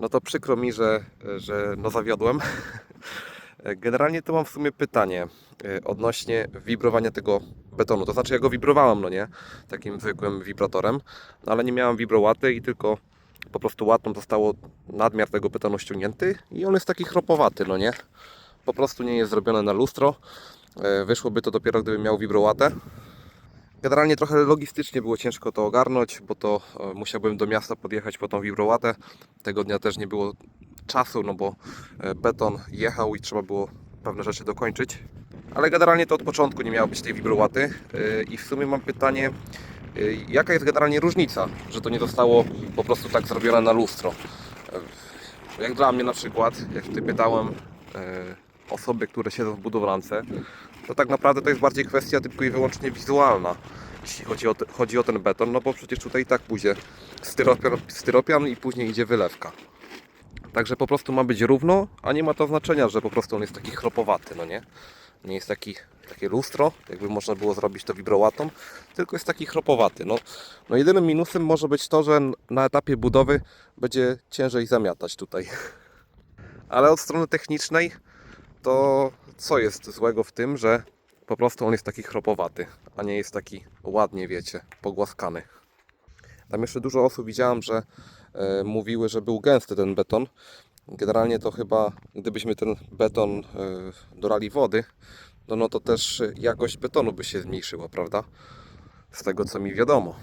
No to przykro mi, że, że no zawiodłem. Generalnie to mam w sumie pytanie e, odnośnie wibrowania tego betonu. To znaczy ja go wibrowałem, no nie? Takim zwykłym wibratorem, no ale nie miałem wibrołaty i tylko po prostu łatą zostało nadmiar tego betonu ściągnięty i on jest taki chropowaty, no nie? Po prostu nie jest zrobione na lustro. E, Wyszłoby to dopiero gdybym miał wibrołatę. Generalnie trochę logistycznie było ciężko to ogarnąć, bo to e, musiałbym do miasta podjechać po tą wibrołatę. Tego dnia też nie było czasu, no bo e, beton jechał i trzeba było pewne rzeczy dokończyć. Ale generalnie to od początku nie miało być tej wibrołaty E, i w sumie mam pytanie, jaka jest generalnie różnica, że to nie zostało po prostu tak zrobione na lustro. Jak dla mnie na przykład, jak tutaj pytałem osoby, które siedzą w budowlance, to tak naprawdę to jest bardziej kwestia tylko i wyłącznie wizualna, jeśli chodzi o, te, chodzi o ten beton, no bo przecież tutaj i tak pójdzie styropian, styropian i później idzie wylewka. Także po prostu ma być równo, a nie ma to znaczenia, że po prostu on jest taki chropowaty, no nie? Nie jest taki, takie lustro, jakby można było zrobić to wibrołatą, tylko jest taki chropowaty. No, no jedynym minusem może być to, że na etapie budowy będzie ciężej zamiatać tutaj. Ale od strony technicznej to co jest złego w tym, że po prostu on jest taki chropowaty, a nie jest taki ładnie, wiecie, pogłaskany. Tam jeszcze dużo osób widziałem, że e, mówiły, że był gęsty ten beton. Generalnie to chyba, gdybyśmy ten beton e, dorali wody, no, no to też jakość betonu by się zmniejszyła, prawda? Z tego co mi wiadomo.